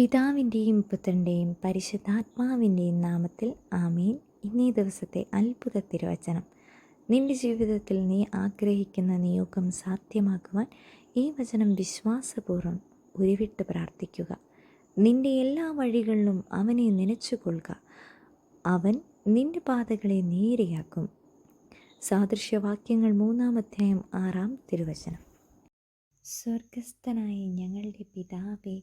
പിതാവിന്റെയും പുത്രന്റെയും പരിശുദ്ധാത്മാവിന്റെയും നാമത്തിൽ ആമീൻ. ഇന്നേ ദിവസത്തെ അത്ഭുത തിരുവചനം. നിന്റെ ജീവിതത്തിൽ നീ ആഗ്രഹിക്കുന്ന നിയോഗം സാധ്യമാക്കുവാൻ ഈ വചനം വിശ്വാസപൂർവം ഉരുവിട്ട് പ്രാർത്ഥിക്കുക. നിന്റെ എല്ലാ വഴികളിലും അവനെ നനച്ചുകൊള്ളുക. അവൻ നിന്റെ പാതകളെ നേരെയാക്കും. സാദൃശ്യവാക്യങ്ങൾ മൂന്നാമധ്യായം ആറാം തിരുവചനം. സ്വർഗസ്ഥനായ ഞങ്ങളുടെ പിതാവേ